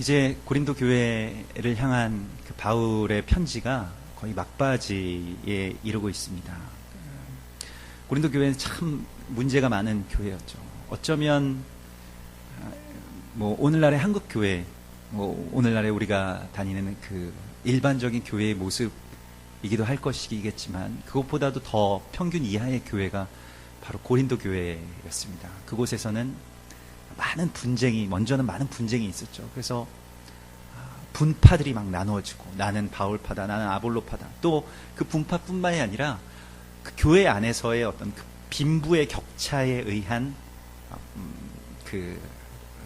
이제 고린도 교회를 향한 그 바울의 편지가 거의 막바지에 이르고 있습니다. 고린도 교회는 참 문제가 많은 교회였죠. 어쩌면 아, 뭐 오늘날의 한국 교회, 뭐 오늘날에 우리가 다니는 그 일반적인 교회의 모습이기도 할 것이겠지만 그것보다도 더 평균 이하의 교회가 바로 고린도 교회였습니다. 그곳에서는 많은 분쟁이 먼저는 많은 분쟁이 있었죠. 그래서 아, 분파들이 막 나누어지고 나는 바울파다, 나는 아볼로파다. 또 그 분파뿐만이 아니라 그 교회 안에서의 어떤 그 빈부의 격차에 의한 아, 음, 그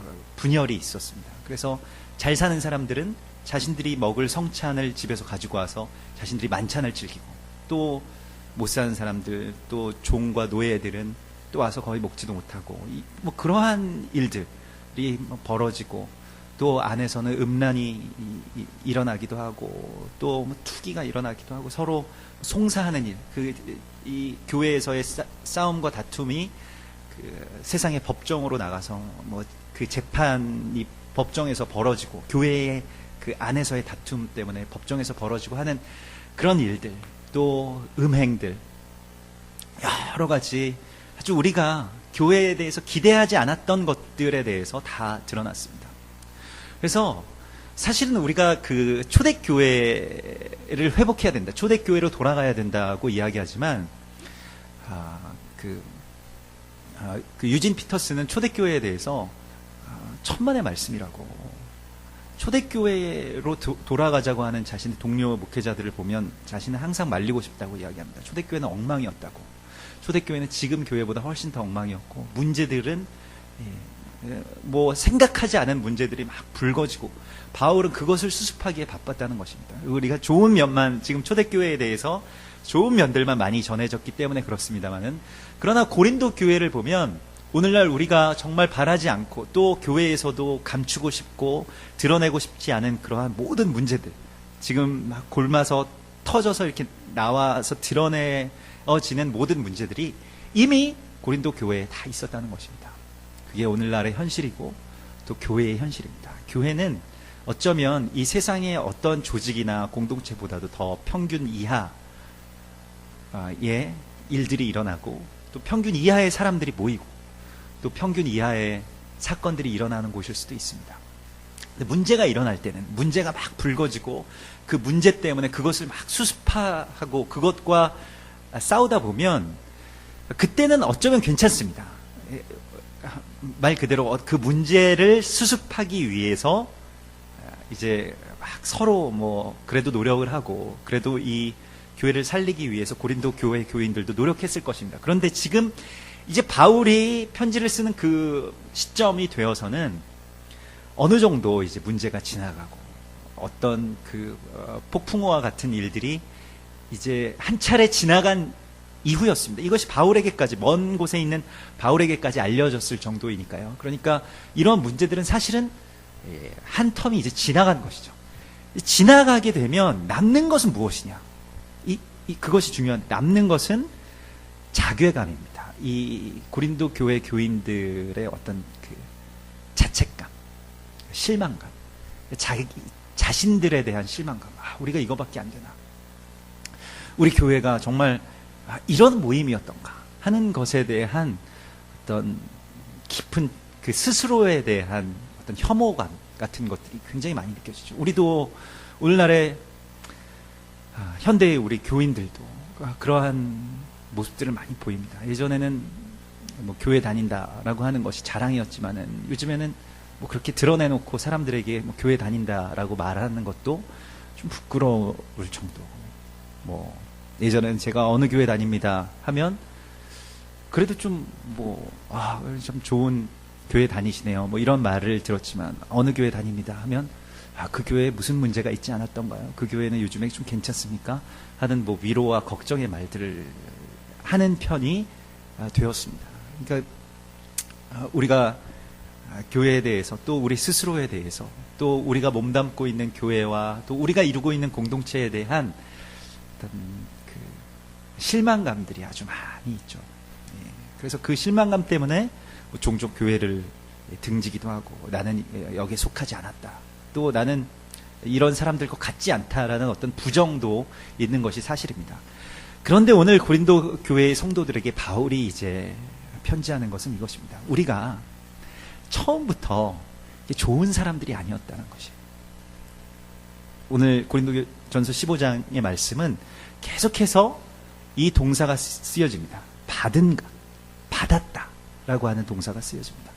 어, 분열이 있었습니다. 그래서 잘 사는 사람들은 자신들이 먹을 성찬을 집에서 가지고 와서 자신들이 만찬을 즐기고 또 못 사는 사람들 또 종과 노예들은 또 와서 거의 먹지도 못하고 이- 뭐 그러한 일들이 뭐 벌어지고 또 안에서는 음란이 일어나기도 하고 또 뭐 투기가 일어나기도 하고 서로 송사하는 일, 그 이 교회에서의 싸, 싸움과 다툼이 그 세상의 법정으로 나가서 뭐 그 재판이 법정에서 벌어지고 교회의 그 안에서의 다툼 때문에 법정에서 벌어지고 하는 그런 일들 또 음행들 여러 가지 아주 우리가 교회에 대해서 기대하지 않았던 것들에 대해서 다 드러났습니다. 그래서 사실은 우리가 그 초대교회를 회복해야 된다. 초대교회로 돌아가야 된다고 이야기하지만, 아, 그, 아, 그 유진 피터스는 초대교회에 대해서 아, 천만의 말씀이라고. 초대교회로 도- 돌아가자고 하는 자신의 동료 목회자들을 보면 자신은 항상 말리고 싶다고 이야기합니다. 초대교회는 엉망이었다고. 초대교회는 지금 교회보다 훨씬 더 엉망이었고, 문제들은 예, 예, 뭐 생각하지 않은 문제들이 막 불거지고 바울은 그것을 수습하기에 바빴다는 것입니다. 우리가 좋은 면만 지금 초대교회에 대해서 좋은 면들만 많이 전해졌기 때문에 그렇습니다만은 그러나 고린도 교회를 보면 오늘날 우리가 정말 바라지 않고 또 교회에서도 감추고 싶고 드러내고 싶지 않은 그러한 모든 문제들 지금 막 골마서 터져서 이렇게 나와서 드러내 어지는 모든 문제들이 이미 고린도 교회에 다 있었다는 것입니다. 그게 오늘날의 현실이고 또 교회의 현실입니다. 교회는 어쩌면 이 세상의 어떤 조직이나 공동체보다도 더 평균 이하의 일들이 일어나고 또 평균 이하의 사람들이 모이고 또 평균 이하의 사건들이 일어나는 곳일 수도 있습니다. 근데 문제가 일어날 때는 문제가 막 불거지고 그 문제 때문에 그것을 막 수습하고 그것과 싸우다 보면 그때는 어쩌면 괜찮습니다. 예, 말 그대로 어, 그 문제를 수습하기 위해서 이제 막 서로 뭐 그래도 노력을 하고 그래도 이 교회를 살리기 위해서 고린도 교회 교인들도 노력했을 것입니다. 그런데 지금 이제 바울이 편지를 쓰는 그 시점이 되어서는 어느 정도 이제 문제가 지나가고 어떤 그 어, 폭풍우와 같은 일들이 이제 한 차례 지나간 이후였습니다. 이것이 바울에게까지 먼 곳에 있는 바울에게까지 알려졌을 정도이니까요. 그러니까 이런 문제들은 사실은 예, 한 텀이 이제 지나간 것이죠. 지나가게 되면 남는 것은 무엇이냐? 이, 이- 그것이 중요한 남는 것은 자괴감입니다. 이 고린도 교회 교인들의 어떤 그 자책감, 실망감, 자기 자신들에 대한 실망감. 아, 우리가 이거밖에 안 되나? 우리 교회가 정말 아, 이런 모임이었던가 하는 것에 대한 어떤 깊은 그 스스로에 대한 어떤 혐오감 같은 것들이 굉장히 많이 느껴지죠. 우리도 오늘날의 아, 현대의 우리 교인들도 아, 그러한 모습들을 많이 보입니다. 예전에는 뭐 교회 다닌다라고 하는 것이 자랑이었지만은 요즘에는 뭐 그렇게 드러내놓고 사람들에게 뭐 교회 다닌다라고 말하는 것도 좀 부끄러울 정도고 뭐 예전에는 제가 어느 교회 다닙니다 하면 그래도 좀뭐아참 좋은 교회 다니시네요. 뭐 이런 말을 들었지만 어느 교회 다닙니다 하면 아 그 교회에 무슨 문제가 있지 않았던가요? 그 교회는 요즘에 좀 괜찮습니까? 하는 뭐 위로와 걱정의 말들을 하는 편이 아, 되었습니다. 그러니까 아, 우리가 아, 교회에 대해서 또 우리 스스로에 대해서 또 우리가 몸담고 있는 교회와 또 우리가 이루고 있는 공동체에 대한 어떤 그 실망감들이 아주 많이 있죠. 예, 그래서 그 실망감 때문에 뭐 종종 교회를 등지기도 하고 나는 여기에 속하지 않았다. 또 나는 이런 사람들과 같지 않다라는 어떤 부정도 있는 것이 사실입니다. 그런데 오늘 고린도 교회의 성도들에게 바울이 이제 편지하는 것은 이것입니다. 우리가 처음부터 좋은 사람들이 아니었다는 것이에요. 오늘 고린도 전서 15장의 말씀은 계속해서 이 동사가 쓰- 쓰여집니다. 받은가, 받았다. 라고 하는 동사가 쓰여집니다.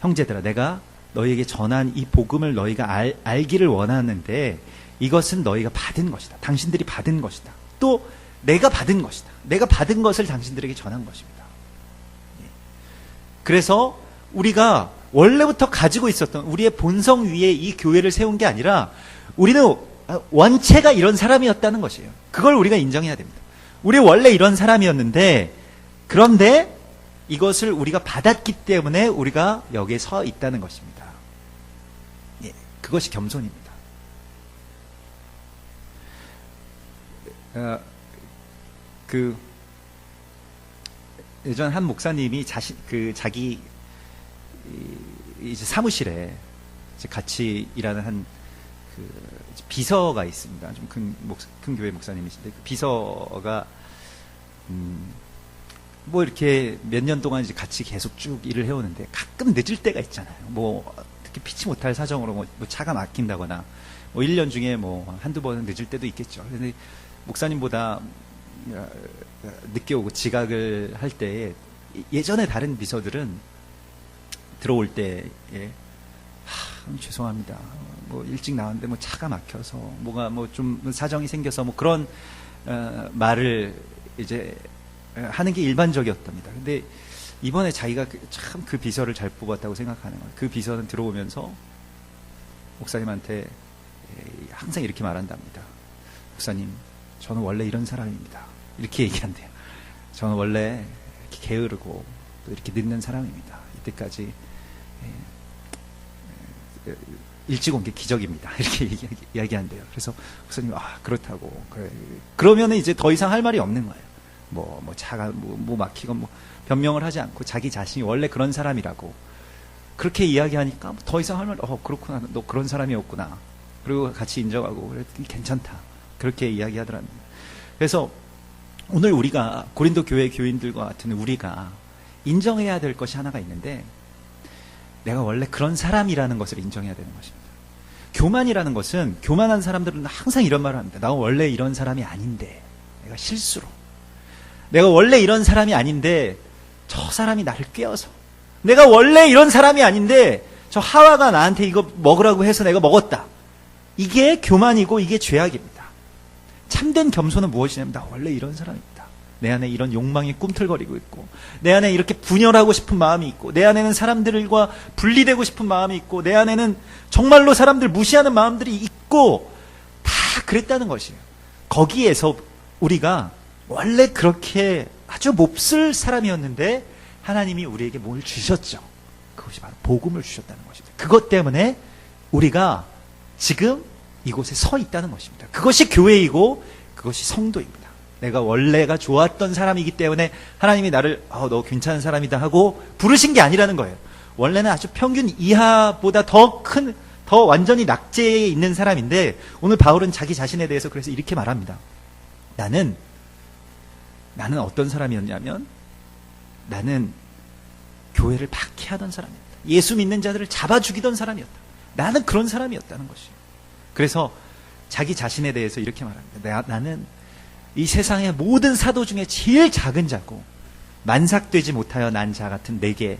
형제들아, 내가 너희에게 전한 이 복음을 너희가 알, 알기를 원하는데 이것은 너희가 받은 것이다. 당신들이 받은 것이다. 또 내가 받은 것이다. 내가 받은 것을 당신들에게 전한 것입니다. 예. 그래서 우리가 원래부터 가지고 있었던 우리의 본성 위에 이 교회를 세운 게 아니라 우리는 원체가 이런 사람이었다는 것이에요. 그걸 우리가 인정해야 됩니다. 우리 원래 이런 사람이었는데 그런데 이것을 우리가 받았기 때문에 우리가 여기에 서 있다는 것입니다. 예, 그것이 겸손입니다. 어, 그 예전 한 목사님이 자신 그 자기 이- 이제 사무실에 이제 같이 일하는 한 그 비서가 있습니다. 좀 큰 큰 교회 목사님이신데 그 비서가 음, 뭐 이렇게 몇 년 동안 이제 같이 계속 쭉 일을 해오는데 가끔 늦을 때가 있잖아요. 뭐 특히 피치 못할 사정으로 뭐, 뭐 차가 막힌다거나 뭐 1년 중에 뭐 한두 번은 늦을 때도 있겠죠. 근데 목사님보다 어, 늦게 오고 지각을 할 때 예전에 다른 비서들은 들어올 때에 하, 음, 죄송합니다. 뭐 일찍 나왔는데 뭐 차가 막혀서 뭐가 뭐 좀 사정이 생겨서 뭐 그런 어, 말을 이제 어, 하는 게 일반적이었답니다. 근데 이번에 자기가 참 그 비서를 잘 뽑았다고 생각하는 거예요. 그 비서는 들어오면서 목사님한테 에, 항상 이렇게 말한답니다. 목사님, 저는 원래 이런 사람입니다. 이렇게 얘기한대요. 저는 원래 이렇게 게으르고 또 이렇게 늦는 사람입니다. 이때까지 일찍 온 게 기적입니다. 이렇게 얘기, 이야기 한대요. 그래서 목사님, 아, 그렇다고. 그래. 그러면은 이제 더 이상 할 말이 없는 거예요. 뭐, 뭐, 차가, 뭐, 뭐 막히건 뭐, 변명을 하지 않고 자기 자신이 원래 그런 사람이라고. 그렇게 이야기하니까 더 이상 할 말, 어, 그렇구나. 너 그런 사람이었구나. 그리고 같이 인정하고, 그랬더니 괜찮다. 그렇게 이야기하더랍니다. 그래서 오늘 우리가 고린도 교회 교인들과 같은 우리가 인정해야 될 것이 하나가 있는데 내가 원래 그런 사람이라는 것을 인정해야 되는 것입니다. 교만이라는 것은 교만한 사람들은 항상 이런 말을 합니다. 나 원래 이런 사람이 아닌데 내가 실수로 내가 원래 이런 사람이 아닌데 저 사람이 나를 꿰어서 내가 원래 이런 사람이 아닌데 저 하와가 나한테 이거 먹으라고 해서 내가 먹었다. 이게 교만이고 이게 죄악입니다. 참된 겸손은 무엇이냐면 나 원래 이런 사람입니다. 내 안에 이런 욕망이 꿈틀거리고 있고 내 안에 이렇게 분열하고 싶은 마음이 있고 내 안에는 사람들과 분리되고 싶은 마음이 있고 내 안에는 정말로 사람들 무시하는 마음들이 있고 다 그랬다는 것이에요. 거기에서 우리가 원래 그렇게 아주 몹쓸 사람이었는데 하나님이 우리에게 뭘 주셨죠. 그것이 바로 복음을 주셨다는 것입니다. 그것 때문에 우리가 지금 이곳에 서 있다는 것입니다. 그것이 교회이고 그것이 성도입니다. 내가 원래가 좋았던 사람이기 때문에 하나님이 나를 어, 너 괜찮은 사람이다 하고 부르신 게 아니라는 거예요. 원래는 아주 평균 이하보다 더 큰, 더 완전히 낙제에 있는 사람인데 오늘 바울은 자기 자신에 대해서 그래서 이렇게 말합니다. 나는 나는 어떤 사람이었냐면 나는 교회를 박해하던 사람이었다. 예수 믿는 자들을 잡아 죽이던 사람이었다. 나는 그런 사람이었다는 것이에요. 그래서 자기 자신에 대해서 이렇게 말합니다. 나, 나는 이 세상의 모든 사도 중에 제일 작은 자고 만삭되지 못하여 난 자 같은 내게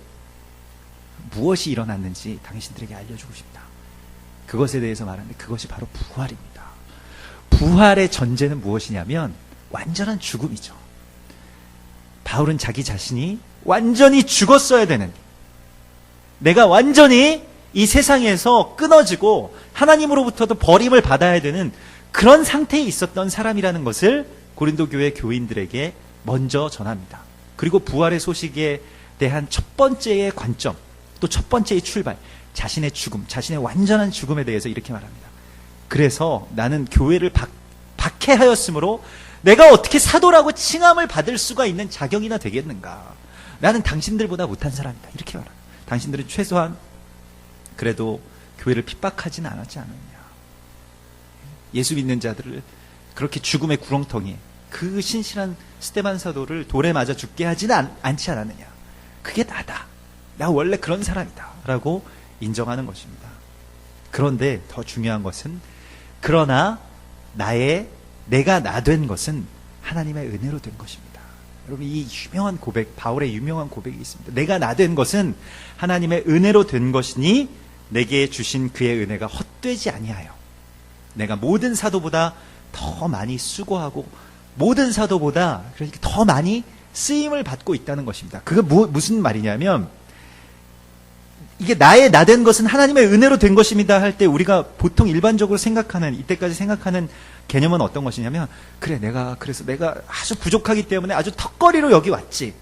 무엇이 일어났는지 당신들에게 알려주고 싶다. 그것에 대해서 말하는데 그것이 바로 부활입니다. 부활의 전제는 무엇이냐면 완전한 죽음이죠. 바울은 자기 자신이 완전히 죽었어야 되는 내가 완전히 이 세상에서 끊어지고 하나님으로부터도 버림을 받아야 되는 그런 상태에 있었던 사람이라는 것을 고린도 교회 교인들에게 먼저 전합니다. 그리고 부활의 소식에 대한 첫 번째의 관점, 또 첫 번째의 출발, 자신의 죽음, 자신의 완전한 죽음에 대해서 이렇게 말합니다. 그래서 나는 교회를 박, 박해하였으므로 내가 어떻게 사도라고 칭함을 받을 수가 있는 자격이나 되겠는가? 나는 당신들보다 못한 사람이다. 이렇게 말합니다. 당신들은 최소한 그래도 교회를 핍박하지는 않았지 않았냐. 예수 믿는 자들을 그렇게 죽음의 구렁텅이에 그 신실한 스테반 사도를 돌에 맞아 죽게 하지는 않, 않지 않았느냐. 그게 나다. 나 원래 그런 사람이다. 라고 인정하는 것입니다. 그런데 더 중요한 것은 그러나 나의 내가 나 된 것은 하나님의 은혜로 된 것입니다. 여러분 이 유명한 고백 바울의 유명한 고백이 있습니다. 내가 나 된 것은 하나님의 은혜로 된 것이니 내게 주신 그의 은혜가 헛되지 아니하여 내가 모든 사도보다 더 많이 수고하고 모든 사도보다 그러니까 더 많이 쓰임을 받고 있다는 것입니다. 그게 뭐, 무슨 말이냐면 이게 나의 나 된 것은 하나님의 은혜로 된 것입니다 할 때 우리가 보통 일반적으로 생각하는 이때까지 생각하는 개념은 어떤 것이냐면 그래 내가 그래서 내가 아주 부족하기 때문에 아주 턱걸이로 여기 왔지.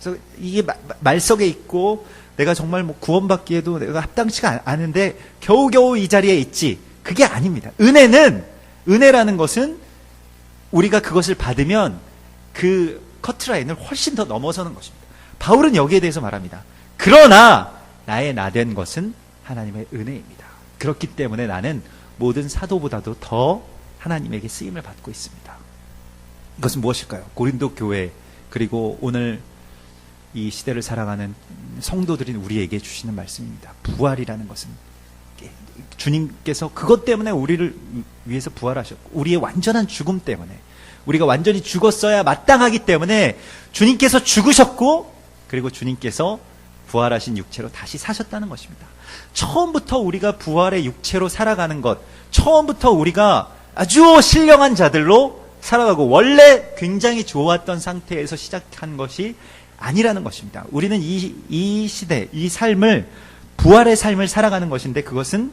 그래서 이게 말석에 있고 내가 정말 뭐 구원받기에도 내가 합당치가 않은데 겨우겨우 이 자리에 있지. 그게 아닙니다. 은혜는 은혜라는 것은 우리가 그것을 받으면 그 커트라인을 훨씬 더 넘어서는 것입니다. 바울은 여기에 대해서 말합니다. 그러나 나의 나 된 것은 하나님의 은혜입니다. 그렇기 때문에 나는 모든 사도보다도 더 하나님에게 쓰임을 받고 있습니다. 이것은 무엇일까요? 고린도 교회 그리고 오늘 이 시대를 살아가는 성도들인 우리에게 주시는 말씀입니다. 부활이라는 것은 주님께서 그것 때문에 우리를 위해서 부활하셨고 우리의 완전한 죽음 때문에 우리가 완전히 죽었어야 마땅하기 때문에 주님께서 죽으셨고 그리고 주님께서 부활하신 육체로 다시 사셨다는 것입니다. 처음부터 우리가 부활의 육체로 살아가는 것, 처음부터 우리가 아주 신령한 자들로 살아가고 원래 굉장히 좋았던 상태에서 시작한 것이 아니라는 것입니다. 우리는 이, 이 시대, 이 삶을 부활의 삶을 살아가는 것인데 그것은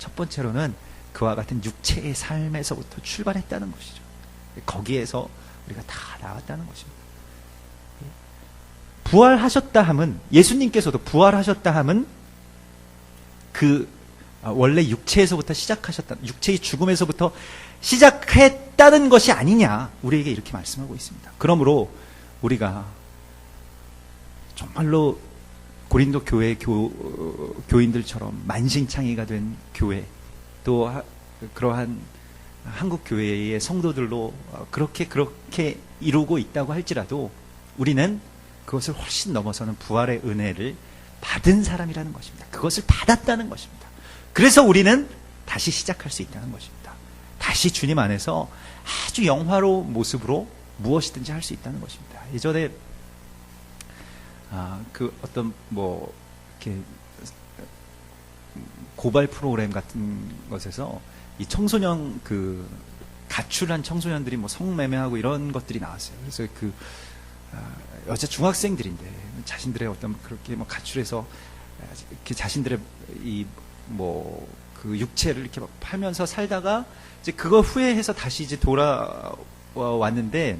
첫 번째로는 그와 같은 육체의 삶에서부터 출발했다는 것이죠. 거기에서 우리가 다 나왔다는 것입니다. 부활하셨다 함은 예수님께서도 부활하셨다 함은 그 아, 원래 육체에서부터 시작하셨다 육체의 죽음에서부터 시작했다는 것이 아니냐 우리에게 이렇게 말씀하고 있습니다. 그러므로 우리가 정말로 고린도 교회 교, 교인들처럼 만신창이가 된 교회 또 하- 그러한 한국 교회의 성도들로 어, 그렇게 그렇게 이루고 있다고 할지라도 우리는 그것을 훨씬 넘어서는 부활의 은혜를 받은 사람이라는 것입니다. 그것을 받았다는 것입니다. 그래서 우리는 다시 시작할 수 있다는 것입니다. 다시 주님 안에서 아주 영화로운 모습으로 무엇이든지 할 수 있다는 것입니다. 예전에 아, 그 어떤 뭐 이렇게 고발 프로그램 같은 것에서 이 청소년 그 가출한 청소년들이 뭐 성매매하고 이런 것들이 나왔어요. 그래서 그 아, 여자 중학생들인데 자신들의 어떤 그렇게 뭐 가출해서 이렇게 자신들의 이 뭐 그 육체를 이렇게 막 팔면서 살다가 이제 그거 후회해서 다시 이제 돌아왔는데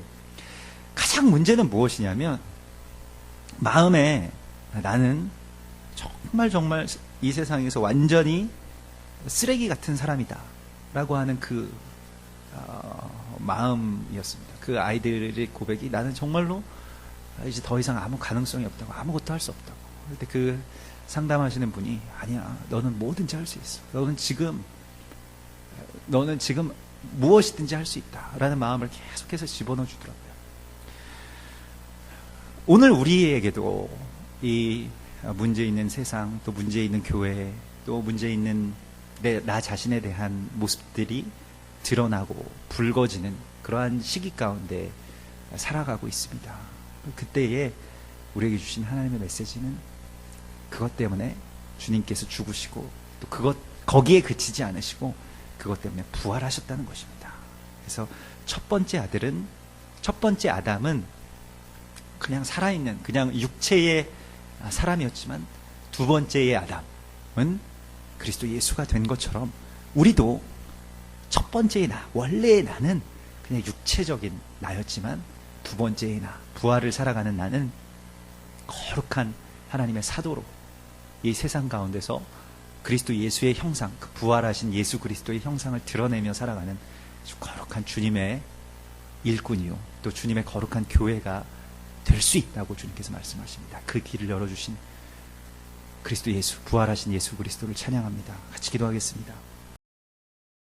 가장 문제는 무엇이냐면 마음에 나는 정말 정말 이 세상에서 완전히 쓰레기 같은 사람이다. 라고 하는 그, 어, 마음이었습니다. 그 아이들의 고백이 나는 정말로 이제 더 이상 아무 가능성이 없다고, 아무것도 할 수 없다고. 그때 그 상담하시는 분이 아니야, 너는 뭐든지 할 수 있어. 너는 지금, 너는 지금 무엇이든지 할 수 있다. 라는 마음을 계속해서 집어넣어 주더라고요. 오늘 우리에게도 이 문제 있는 세상, 또 문제 있는 교회, 또 문제 있는 내, 나 자신에 대한 모습들이 드러나고 붉어지는 그러한 시기 가운데 살아가고 있습니다. 그때에 우리에게 주신 하나님의 메시지는 그것 때문에 주님께서 죽으시고 또 그것 거기에 그치지 않으시고 그것 때문에 부활하셨다는 것입니다. 그래서 첫 번째 아들은 첫 번째 아담은 그냥 살아있는 그냥 육체의 사람이었지만 두 번째의 아담은 그리스도 예수가 된 것처럼 우리도 첫 번째의 나, 원래의 나는 그냥 육체적인 나였지만 두 번째의 나, 부활을 살아가는 나는 거룩한 하나님의 사도로 이 세상 가운데서 그리스도 예수의 형상, 그 부활하신 예수 그리스도의 형상을 드러내며 살아가는 거룩한 주님의 일꾼이요. 또 주님의 거룩한 교회가 될 수 있다고 주님께서 말씀하십니다. 그 길을 열어주신 그리스도 예수, 부활하신 예수 그리스도를 찬양합니다. 같이 기도하겠습니다.